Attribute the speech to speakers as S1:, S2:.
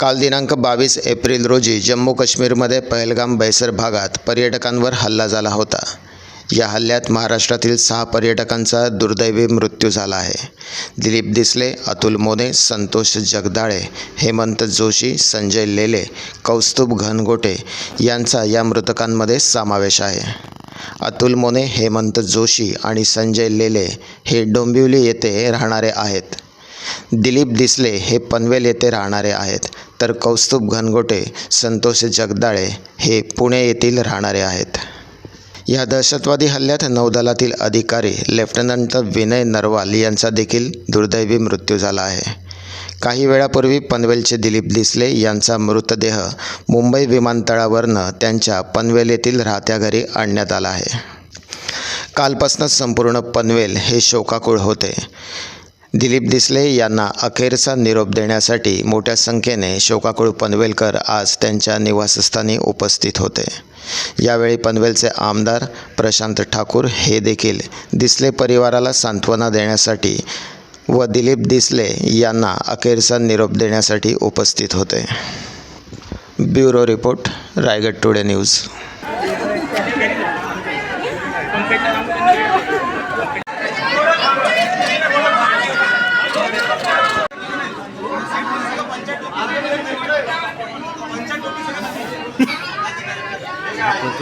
S1: काल दिनांक बावीस एप्रिल रोजी जम्मू काश्मीरमध्ये पहलगाम बैसर भागात पर्यटकांवर हल्ला झाला होता. या हल्ल्यात महाराष्ट्रातील सहा पर्यटकांचा दुर्दैवी मृत्यू झाला आहे. दिलीप दिसले अतुल मोने संतोष जगदाळे हेमंत जोशी संजय लेले कौस्तुभ घनगोटे यांचा या मृतकांमध्ये समावेश आहे. अतुल मोने हेमंत जोशी आणि संजय लेले हे डोंबिवली येथे राहणारे आहेत. दिलीप दिसले हे पनवेल येथे राहणारे आहेत. तर कौस्तुभ घनगोटे संतोष जगदाळे हे पुणे येथील राहणारे आहेत. या दहशतवादी हल्ल्यात नौदलातील अधिकारी लेफ्टनंट विनय नरवाल यांचा देखील दुर्दैवी मृत्यू झाला आहे. काही वेळापूर्वी पनवेलचे दिलीप दिसले यांचा मृतदेह मुंबई विमानतळावरनं त्यांच्या पनवेल येथील राहत्या घरी आणण्यात आला आहे. कालपासूनच संपूर्ण पनवेल हे शोकाकुळ होते. दिलीप दिसले यांना अखेरचा निरोप देण्यासाठी मोठ्या संख्येने शोकाकुळ पनवेलकर आज त्यांच्या निवासस्थानी उपस्थित होते. यावेळी पनवेलचे आमदार प्रशांत ठाकूर हे देखील दिसले परिवाराला सांत्वना देण्यासाठी व दिलीप दिसले यांना अखेरचा निरोप देण्यासाठी उपस्थित होते. Bureau report Raigad today news. আপনার